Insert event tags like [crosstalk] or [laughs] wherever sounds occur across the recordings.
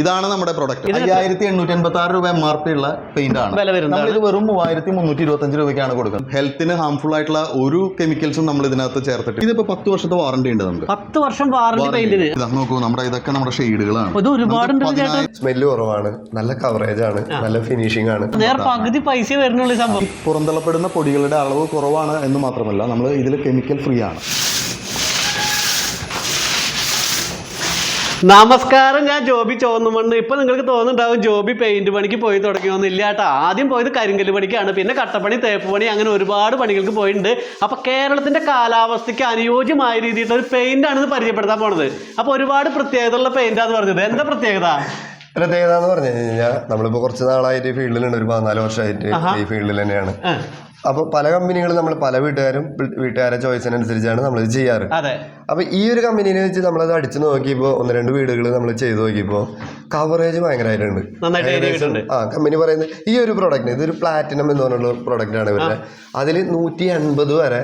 ഇതാണ് നമ്മുടെ പ്രൊഡക്റ്റ് അയ്യായിരത്തി എണ്ണൂറ്റി എൺപത്തി ആറ് രൂപ എം ആർ പി ഉള്ള പെയിന്റ് ആണ്. വില ഇത് വെറും മൂവായിരത്തി മുന്നൂറ്റി ഇരുപത്തി അഞ്ച് രൂപയ്ക്കാണ് കൊടുക്കുന്നത്. ഹെൽത്തിന് ഹാംഫുൾ ആയിട്ടുള്ള ഒരു കെമിക്കൽസും നമ്മൾ ഇതിനകത്ത് ചേർത്തിട്ട് ഇതിപ്പോ പത്ത് വർഷത്തെ വാറണ്ടി ഉണ്ട് നമുക്ക്. പത്ത് വർഷം വാറണ്ടി ഇതാ നോക്കൂ നമ്മുടെ ഇതൊക്കെ നമ്മുടെ ഷെയ്ഡുകളാണ് ഇത് ഒരുപാട് സ്മെല്ല് കുറവാണ്. നല്ല കവറേജ് ആണ്. നല്ല ഫിനിഷിംഗ് ആണ്. നേർ പകുതി പൈസ വരുന്നുള്ള ഈ സംഭവം. പുറന്തള്ളപ്പെടുന്ന പൊടികളുടെ അളവ് കുറവാണ് എന്ന് മാത്രമല്ല നമ്മൾ ഇതിൽ കെമിക്കൽ ഫ്രീ ആണ്. നമസ്കാരം ഞാൻ ജോബി ചോന്നുമണ്ണ്. ഇപ്പൊ നിങ്ങൾക്ക് തോന്നുന്നുണ്ടാവും ജോബി പെയിന്റ് പണിക്ക് പോയി തുടങ്ങിയൊന്നുമില്ല കേട്ടോ. ആദ്യം പോയത് കരിങ്കൽ പണിക്കാണ്. പിന്നെ കട്ടപ്പണി തേപ്പ് പണി അങ്ങനെ ഒരുപാട് പണികൾക്ക് പോയിട്ടുണ്ട് അപ്പൊ കേരളത്തിന്റെ കാലാവസ്ഥയ്ക്ക് അനുയോജ്യമായ രീതിയിലുള്ള ഒരു പെയിന്റ് ആണ് ഇത് പരിചയപ്പെടുത്താൻ പോണത്. അപ്പൊ ഒരുപാട് പ്രത്യേകതയുള്ള പെയിന്റ് ആണ് പറഞ്ഞത്. എന്താ പ്രത്യേകത? പ്രത്യേകത എന്ന് പറഞ്ഞു കഴിഞ്ഞാൽ നമ്മളിപ്പോ കുറച്ച് നാളായിട്ട് ഫീൽഡിലുണ്ട് ഒരു പതിനാല് വർഷമായിട്ട് ഈ ഫീൽഡിൽ തന്നെയാണ്. ആ, അപ്പൊ പല കമ്പനികളും നമ്മൾ പല വീട്ടുകാരും വീട്ടുകാരെ ചോയ്സിനനുസരിച്ചാണ് നമ്മൾ ഇത് ചെയ്യാറ്. അതെ. അപ്പൊ ഈ ഒരു കമ്പനിയിൽ വെച്ച് നമ്മൾ നമ്മളത് അടിച്ചു നോക്കിയപ്പോൾ ഒന്ന് രണ്ട് വീടുകൾ നമ്മൾ ചെയ്തു നോക്കിയപ്പോൾ കവറേജ് ഭയങ്കരമായിട്ടുണ്ട് ഏകദേശം ആ കമ്പനി പറയുന്നത് ഈ ഒരു പ്രോഡക്റ്റ് ഇതൊരു പ്ലാറ്റിനം എന്ന് പറഞ്ഞുള്ള പ്രോഡക്റ്റ് ആണ് ഇവരുടെ. അതിൽ നൂറ്റി അൻപത് വരെ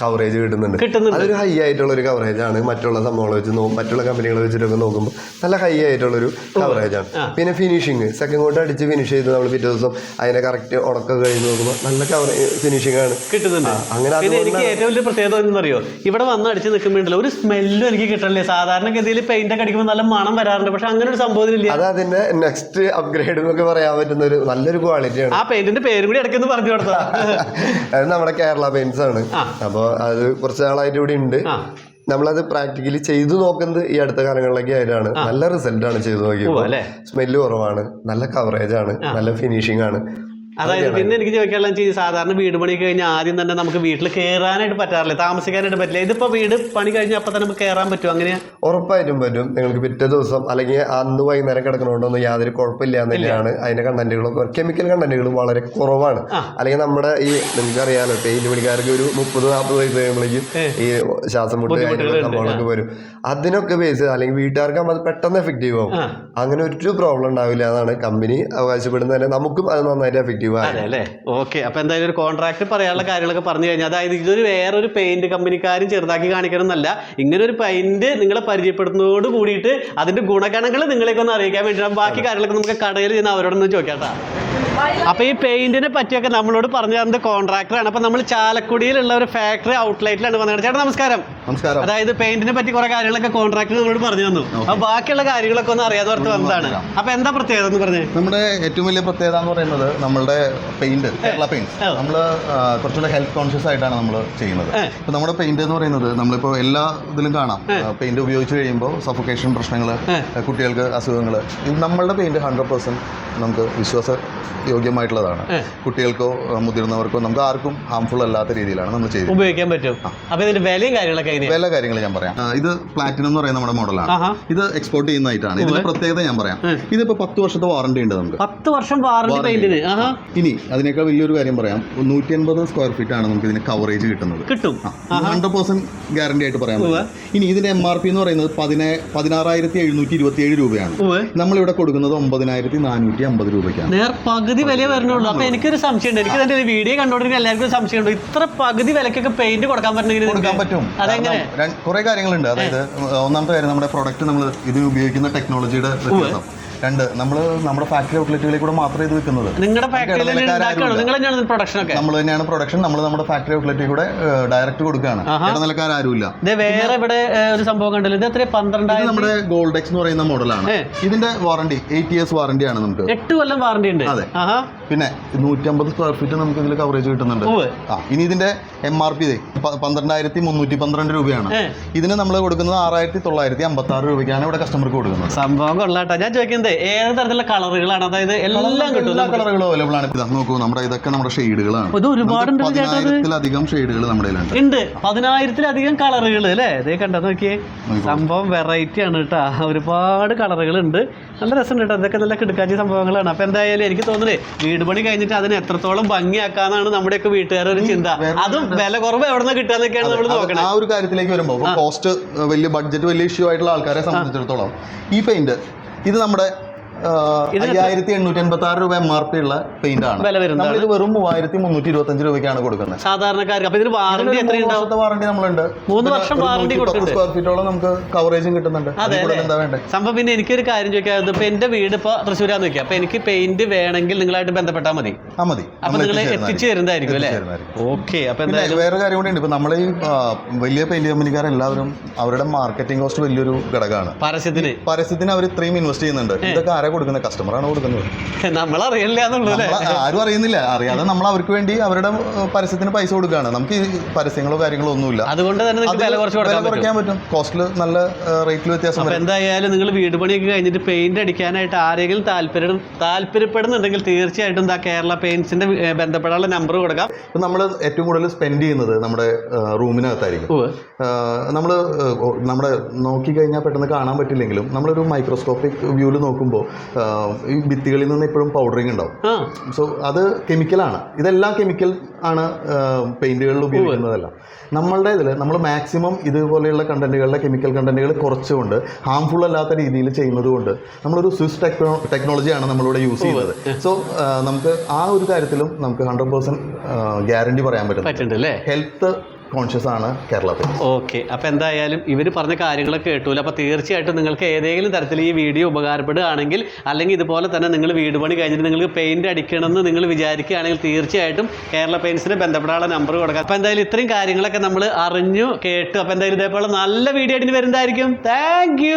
കവറേജ് കിട്ടുന്നുണ്ട്. അതൊരു ഹൈ ആയിട്ടുള്ള ഒരു കവറേജ് ആണ്. മറ്റുള്ള സംഭവങ്ങൾ വെച്ച് മറ്റുള്ള കമ്പനികൾ വെച്ചിട്ടൊക്കെ നോക്കുമ്പോൾ നല്ല ഹൈ ആയിട്ടുള്ള ഒരു കവറേജ് ആണ് പിന്നെ ഫിനിഷിങ് സെക്കൻഡ് കോട്ട് അടിച്ച് ഫിനിഷ് ചെയ്ത് നമ്മൾ പിറ്റേ ദിവസം അതിനെ കറക്റ്റ് ഉടക്കം കഴിഞ്ഞ് നോക്കുമ്പോൾ നല്ല കവർ ഫിനിഷിംഗ് ആണ്. കിട്ടുന്നുണ്ട്. അങ്ങനെ എനിക്ക് ഏറ്റവും വലിയ പ്രത്യേകത എന്തെന്നറിയോ ഇവിടെ വന്ന് അടിച്ച് നിൽക്കുമ്പോഴല്ലോ ഒരു സ്മെല്ലും എനിക്ക് കിട്ടണില്ലേ. സാധാരണഗതിയിൽ പെയിന്റ് ഒക്കെ അടിക്കുമ്പോൾ നല്ല മണം വരാറുണ്ട്. പക്ഷെ അങ്ങനെ ഒരു സംഭവം ഇല്ല. അത് അതിന്റെ നെക്സ്റ്റ് അപ്ഗ്രേഡ് എന്നൊക്കെ പറയാൻ പറ്റുന്ന ഒരു നല്ലൊരു ക്വാളിറ്റിയാണ് ആ പെയിന്റിന്റെ പേരും കൂടി ഇടയ്ക്കൊന്ന് പറഞ്ഞു കൊടുത്തോ. [laughs] അത് നമ്മുടെ കേരള പെയിന്റ്സ് ആണ്. അപ്പോൾ അത് കുറച്ച് നാളായിട്ട് ഇവിടെ ഉണ്ട്. നമ്മളത് പ്രാക്ടിക്കലി ചെയ്തു നോക്കുന്നത് ഈ അടുത്ത കാലങ്ങളിലൊക്കെ ആയിട്ടാണ് നല്ല റിസൾട്ട് ആണ് ചെയ്തു നോക്കിയത്? സ്മെല്ല് കുറവാണ്. നല്ല കവറേജ് ആണ്. നല്ല ഫിനിഷിംഗ് ആണ്. അതായത് പിന്നെ എനിക്ക് ചോദിക്കാനുള്ള വെച്ചാൽ സാധാരണ വീട് പണി കഴിഞ്ഞാൽ ആദ്യം തന്നെ നമുക്ക് വീട്ടിൽ കയറാനായിട്ട് പറ്റാറില്ല താമസിക്കാനായിട്ട് പറ്റില്ല. ഇതിപ്പോ വീട് പണി കഴിഞ്ഞ അപ്പൊ തന്നെ നമുക്ക് കയറാൻ പറ്റും അങ്ങനെ? ഉറപ്പായിട്ടും പറ്റും. നിങ്ങൾക്ക് പിറ്റേ ദിവസം അല്ലെങ്കിൽ അന്ന് വൈകുന്നേരം കിടക്കണോണ്ടൊന്നും യാതൊരു കുഴപ്പമില്ല എന്നുള്ളതാണ് അതിന്റെ കണ്ടന്റുകളും കെമിക്കൽ കണ്ടന്റുകൾ വളരെ കുറവാണ്. അല്ലെങ്കിൽ നമ്മുടെ ഈ നിങ്ങൾക്ക് അറിയാലോ പെയിന്റ് പണിക്കാർക്ക് ഒരു മുപ്പത് നാൽപ്പത് വയസ്സ് കഴിയുമ്പോഴേക്കും ഈ ശ്വാസം മുട്ട് സംഭവങ്ങളൊക്കെ വരും. അതിനൊക്കെ ബേസ് അല്ലെങ്കിൽ വീട്ടുകാർക്ക് അത് പെട്ടെന്ന് എഫക്റ്റീവ് ആവും. അങ്ങനെ ഒരു പ്രോബ്ലം ഉണ്ടാവില്ല എന്നാണ് കമ്പനി അവകാശപ്പെടുന്നത്. തന്നെ നമുക്കും അത് നന്നായിട്ട് എഫക്റ്റീവ് അതെ അല്ലേ? ഓക്കെ. അപ്പൊ എന്തായാലും ഒരു കോൺട്രാക്ട് പറയാനുള്ള കാര്യങ്ങളൊക്കെ പറഞ്ഞു കഴിഞ്ഞാൽ അതായത് ഇതൊരു വേറൊരു പെയിന്റ് കമ്പനിക്കാരും ചെറുതാക്കി കാണിക്കണം എന്നല്ല ഇങ്ങനെ ഒരു പെയിന്റ് നിങ്ങളെ പരിചയപ്പെടുന്നതോട് കൂടിയിട്ട് അതിന്റെ ഗുണഗണങ്ങൾ നിങ്ങളെയൊക്കെ ഒന്ന് അറിയിക്കാൻ വേണ്ടിയിട്ടാണ് ബാക്കി കാര്യങ്ങളൊക്കെ നമുക്ക് കടയിൽ ചെന്ന് അവരോടൊന്ന് ചോദിക്കാട്ടാ അപ്പൊ ഈ പെയിന്റിനെ പറ്റിയൊക്കെ നമ്മളോട് പറഞ്ഞു തന്നത് കോൺട്രാക്ടറാണ് അപ്പൊ നമ്മൾ ചാലക്കുടിയിലുള്ള ഒരു ഫാക്ടറി ഔട്ട്ലെറ്റിലാണ് വന്നത് ചേട്ടാ നമസ്കാരം. നമസ്കാരം. അതായത് പെയിന്റിനെ പറ്റി കുറെ കാര്യങ്ങളൊക്കെ കോൺട്രാക്ടർ നമ്മളോട് പറഞ്ഞു തന്നു. അപ്പൊ ബാക്കിയുള്ള കാര്യങ്ങളൊക്കെ ഒന്ന് അറിയാതെ ഓർത്ത് വന്നതാണ്. അപ്പൊ എന്താ പ്രത്യേകത എന്ന് പറഞ്ഞേ? നമ്മുടെ ഏറ്റവും വലിയ പ്രത്യേകത എന്ന് പറയുന്നത് നമ്മുടെ പെയിന്റ് കേരള പെയിന്റ് നമ്മൾ കുറച്ചുകൂടെ ഹെൽത്ത് കോൺഷ്യസ് ആയിട്ടാണ് നമ്മൾ ചെയ്യുന്നത്. ഇപ്പൊ നമ്മുടെ പെയിന്റ് എന്ന് പറയുന്നത് നമ്മളിപ്പോൾ എല്ലാ ഇതിലും കാണാം. പെയിന്റ് ഉപയോഗിച്ച് കഴിയുമ്പോൾ സഫോക്കേഷൻ പ്രശ്നങ്ങൾ കുട്ടികൾക്ക് അസുഖങ്ങൾ ഇത് നമ്മളുടെ പെയിന്റ് ഹൺഡ്രഡ് പെർസെന്റ് നമുക്ക് വിശ്വാസ യോഗ്യമായിട്ടുള്ളതാണ്. കുട്ടികൾക്കോ മുതിർന്നവർക്കോ നമുക്ക് ആർക്കും ഹാംഫുൾ അല്ലാത്ത രീതിയിലാണ് നമ്മൾ ചെയ്തത് ഉപയോഗിക്കാൻ പറ്റും. അപ്പൊ ഇതിന്റെ വിലയും കാര്യങ്ങളൊക്കെ വില കാര്യങ്ങൾ ഞാൻ പറയാം. ഇത് പ്ലാറ്റിനം എന്ന് പറയുന്ന നമ്മുടെ മോഡലാണ് ഇത് എക്സ്പോർട്ട് ചെയ്യുന്നതായിട്ടാണ്. ഇതിന്റെ പ്രത്യേകത ഞാൻ പറയാം. ഇതിപ്പോ പത്ത് വർഷത്തെ വാറണ്ടി ഉണ്ട് നമുക്ക്. പത്ത് വർഷം വാറണ്ടി പെയിന്റിന് ഇനി അതിനേക്കാൾ വലിയൊരു കാര്യം പറയാം. നൂറ്റി അൻപത് സ്ക്വയർ ഫീറ്റ് ആണ് നമുക്ക് ഇതിന് കവറേജ് കിട്ടുന്നത്. കിട്ടും. ഹൺഡ്രഡ് പെർസെന്റ് ഗ്യാരണ്ടി ആയിട്ട് പറയാം ഇനി ഇതിന്റെ എം ആർ പി എന്ന് പറയുന്നത് പതിനെ പതിനാറായിരത്തി എഴുന്നൂറ്റി ഇരുപത്തി ഏഴ് രൂപയാണ്. നമ്മൾ നമ്മളിവിടെ കൊടുക്കുന്നത് ഒമ്പതിനായിരത്തി നാനൂറ്റി അമ്പത് രൂപയ്ക്കാണ്. പകുതി വില വരുന്നുള്ളൂ അപ്പൊ എനിക്കൊരു സംശയമുണ്ട്. എനിക്ക് തന്നെ വീഡിയോ കണ്ടോണ്ടിരിക്കുന്ന എല്ലാവർക്കും ഒരു സംശയമുണ്ട് ഇത്ര പകുതി വിലക്കൊക്കെ പെയിന്റ് കൊടുക്കാൻ പറ്റണമെങ്കിൽ കൊടുക്കാൻ പറ്റും. അതെങ്ങനെ? കുറെ കാര്യങ്ങളുണ്ട്. അതായത് ഒന്നാമത്തെ കാര്യം നമ്മുടെ പ്രൊഡക്റ്റ് നമ്മൾ ഇത് ഉപയോഗിക്കുന്ന ടെക്നോളജിയുടെ വ്യത്യാസം. രണ്ട്. നമ്മൾ നമ്മുടെ ഫാക്ടറി ഔട്ട്ലെറ്റുകളിൽ കൂടെ മാത്രമേ ഇത് വെക്കുന്നത്. നിങ്ങളുടെ ഫാക്ടറിയിൽ പ്രൊഡക്ഷൻ ഒക്കെ? നമ്മൾ തന്നെയാണ് പ്രൊഡക്ഷൻ നമ്മൾ നമ്മുടെ ഫാക്ടറി ഔട്ട്ലെറ്റിൽ കൂടെ ഡയറക്റ്റ് കൊടുക്കുകയാണ് ഇടനിലക്കാരുമില്ല ഇത് വേറെ ഇവിടെ ഒരു സംഭവം കണ്ടല്ലോ? ഇത് എത്ര പന്ത്രണ്ടായിരം നമ്മുടെ ഗോൾഡ് എക്സ് എന്ന് പറയുന്ന മോഡലാണ് ഇതിന്റെ വാറണ്ടി എയ്റ്റ് ഇയേഴ്സ് വാറണ്ടിയാണ് നമുക്ക്. എട്ട് കൊല്ലം വാറണ്ടി ഉണ്ട്. അതെ. പിന്നെ നൂറ്റമ്പത് സ്ക്വയർ ഫീറ്റ് നമുക്ക് ഇതിൽ കവറേജ് കിട്ടുന്നുണ്ട്. ആ ഇനി ഇതിന്റെ എം ആർ പി പന്ത്രണ്ടായിരത്തി മുന്നൂറ്റി പന്ത്രണ്ട് രൂപയാണ്. ഇതിന് നമ്മൾ കൊടുക്കുന്നത് ആറായിരത്തി തൊള്ളായിരത്തി അമ്പത്തി ആറ് രൂപയ്ക്കാണ് ഇവിടെ കസ്റ്റമർക്ക് കൊടുക്കുന്നത്. സംഭവം കൊള്ളാട്ടാ. ഞാൻ ചോദിക്കുന്നത് ഏത് തരത്തിലുള്ള കളറുകളാണ്? അതായത് എല്ലാം കിട്ടും എല്ലാ കളറുകളും അവൈലബിൾ ആണ്. ഇതാ നോക്കൂ നമ്മുടെ ഇതൊക്കെ നമ്മുടെ ഷെയ്ഡുകളാണ്. ഇത്. പതിനായിരത്തിലധികം ഷെയ്ഡുകൾ നമ്മുടെ ഉണ്ട്. പതിനായിരത്തിലധികം കളറുകൾ അല്ലേ? ഇതേ കണ്ടോ നോക്കിയേ. സംഭവം വെറൈറ്റി ആണ് കേട്ടോ. ഒരുപാട് കളറുകൾ ഉണ്ട് നല്ല രസമുണ്ട് കേട്ടോ. ഇതൊക്കെ നല്ല കിടക്കാച്ച സംഭവങ്ങളാണ്. അപ്പൊ എന്തായാലും എനിക്ക് തോന്നുന്നത് വീട് പണി കഴിഞ്ഞിട്ട് അതിനെ എത്രത്തോളം ഭംഗിയാക്കാന്നാണ് നമ്മുടെയൊക്കെ വീട്ടുകാരുടെ ഒരു ചിന്ത. അതും വില കുറവ് എവിടെ നിന്ന് കിട്ടാന്നൊക്കെയാണ് നമ്മൾ നോക്കണം. ആ ഒരു കാര്യത്തിലേക്ക് വരുമ്പോൾ കോസ്റ്റ് വലിയ ബഡ്ജറ്റ് വലിയ ഇഷ്യൂ ആയിട്ടുള്ള ആൾക്കാരെ സംബന്ധിച്ചിടത്തോളം ഈ പെയിന്റ് ഇത് നമ്മുടെ അയ്യായിരത്തി എണ്ണൂറ്റി എൺപത്തി ആറ് രൂപ എം ആർ പി ഉള്ള പെയിന്റ് ആണ്. വില വരുന്നതാണ്. നമ്മളിത് വെറും മൂവായിരത്തി മുന്നൂറ്റി ഇരുപത്തി അഞ്ച് രൂപയ്ക്കാണ് കൊടുക്കുന്നത്. സാധാരണക്കാർക്ക്. അപ്പൊ ഇതിന് വാറണ്ടി ഇതിനൊരു എത്ര മൂന്ന് ഉണ്ടാവും വർഷത്തെ വാറണ്ടി നമ്മളുണ്ട്. മൂന്ന് വർഷം വാറണ്ടി warranty 110 കൊടുക്കുന്നുണ്ട്. സ്ക്വയർ ഫീറ്റോളം നമുക്ക് കവറേജും കിട്ടുന്നുണ്ട്. അതെ. എന്താ വേണ്ടത് സംഭവം പിന്നെ എനിക്കൊരു കാര്യം ചോദിക്കാം. ഇപ്പൊ എന്റെ വീട് ഇപ്പൊ തൃശ്ശൂരാന്ന് വെക്കാം അപ്പൊ എനിക്ക് പെയിന്റ് വേണമെങ്കിൽ നിങ്ങളായിട്ട് ബന്ധപ്പെട്ടാൽ മതി. മതി. അപ്പൊ നമ്മൾ നിങ്ങൾ എത്തിച്ചു തരുന്നതായിരിക്കും. അല്ലേ? ഓക്കെ അപ്പൊ എന്തായാലും വേറെ കാര്യം കൂടി ഉണ്ട് ഇപ്പൊ നമ്മളെ ഈ വലിയ പെയിന്റ് കമ്പനിക്കാർ എല്ലാവരും അവരുടെ മാർക്കറ്റിംഗ് കോസ്റ്റ് വലിയൊരു ഘടകമാണ്. പരസ്യത്തിന്. പരസ്യത്തിന് അവർ ഇത്രയും ഇൻവെസ്റ്റ് ചെയ്യുന്നുണ്ട്. ഇതൊക്കെ കൊടുക്കുന്നത് കസ്റ്റമറാണ് കൊടുക്കുന്നത്. നമ്മളറിയില്ല ആരും അറിയുന്നില്ല. അറിയാതെ നമ്മൾ അവർക്ക് വേണ്ടി അവരുടെ പരസ്യത്തിന് പൈസ കൊടുക്കുകയാണ്. നമുക്ക് ഈ പരസ്യങ്ങളോ കാര്യങ്ങളോ ഒന്നുമില്ല. അതുകൊണ്ട് തന്നെ വില കുറയ്ക്കാൻ പറ്റും. കോസ്റ്റിൽ നല്ല റേറ്റിൽ വ്യത്യാസം എന്തായാലും നിങ്ങൾ വീട് പണിയൊക്കെ കഴിഞ്ഞിട്ട് പെയിന്റ് അടിക്കാനായിട്ട് ആരെങ്കിലും താല്പര്യം താല്പര്യപ്പെടുന്നുണ്ടെങ്കിൽ തീർച്ചയായിട്ടും എന്താ കേരള പെയിന്റ്സിന്റെ ബന്ധപ്പെടാനുള്ള നമ്പർ കൊടുക്കാം. നമ്മൾ ഏറ്റവും കൂടുതൽ സ്പെൻഡ് ചെയ്യുന്നത് നമ്മുടെ റൂമിനകത്തായിരിക്കും. നമ്മൾ നമ്മുടെ നോക്കിക്കഴിഞ്ഞാൽ പെട്ടെന്ന് കാണാൻ പറ്റില്ലെങ്കിലും നമ്മളൊരു മൈക്രോസ്കോപ്പിക് വ്യൂവിൽ നോക്കുമ്പോൾ ഈ ഭിത്തികളിൽ നിന്ന് എപ്പോഴും പൗഡറിങ് ഉണ്ടാവും. സോ അത് കെമിക്കലാണ് ഇതെല്ലാം കെമിക്കൽ ആണ് പെയിന്റുകളിൽ ഉപയോഗിക്കുന്നതെല്ലാം. നമ്മളുടെ ഇതിൽ നമ്മൾ മാക്സിമം ഇതുപോലെയുള്ള കണ്ടന്റുകളുടെ കെമിക്കൽ കണ്ടന്റുകൾ കുറച്ചുകൊണ്ട് ഹാംഫുൾ അല്ലാത്ത രീതിയിൽ ചെയ്യുന്നത് കൊണ്ട് നമ്മളൊരു സ്വിസ് ടെക്നോ ടെക്നോളജിയാണ് നമ്മളിവിടെ യൂസ് ചെയ്യുന്നത്. സോ നമുക്ക് ആ ഒരു കാര്യത്തിലും നമുക്ക് ഹൺഡ്രഡ് പേഴ്സന്റ് ഗ്യാരണ്ടി പറയാൻ പറ്റും ഹെൽത്ത് കോൺഷ്യസ് ആണ് കേരളത്തിൽ. ഓക്കെ. അപ്പോൾ എന്തായാലും ഇവർ പറഞ്ഞ കാര്യങ്ങളൊക്കെ കേട്ടൂല. അപ്പോൾ തീർച്ചയായിട്ടും നിങ്ങൾക്ക് ഏതെങ്കിലും തരത്തിൽ ഈ വീഡിയോ ഉപകാരപ്പെടുകയാണെങ്കിൽ അല്ലെങ്കിൽ ഇതുപോലെ തന്നെ നിങ്ങൾ വീട് പണി കഴിഞ്ഞിട്ട് നിങ്ങൾക്ക് പെയിന്റ് അടിക്കണമെന്ന് നിങ്ങൾ വിചാരിക്കുകയാണെങ്കിൽ തീർച്ചയായിട്ടും കേരള പെയിൻസിനെ ബന്ധപ്പെടാനുള്ള നമ്പർ കൊടുക്കാം. അപ്പോൾ എന്തായാലും ഇത്രയും കാര്യങ്ങളൊക്കെ നമ്മൾ അറിഞ്ഞു കേട്ടു. അപ്പോൾ എന്തായാലും ഇതേപോലെ നല്ല വീഡിയോ ആയിട്ട് വരുന്നതായിരിക്കും. താങ്ക്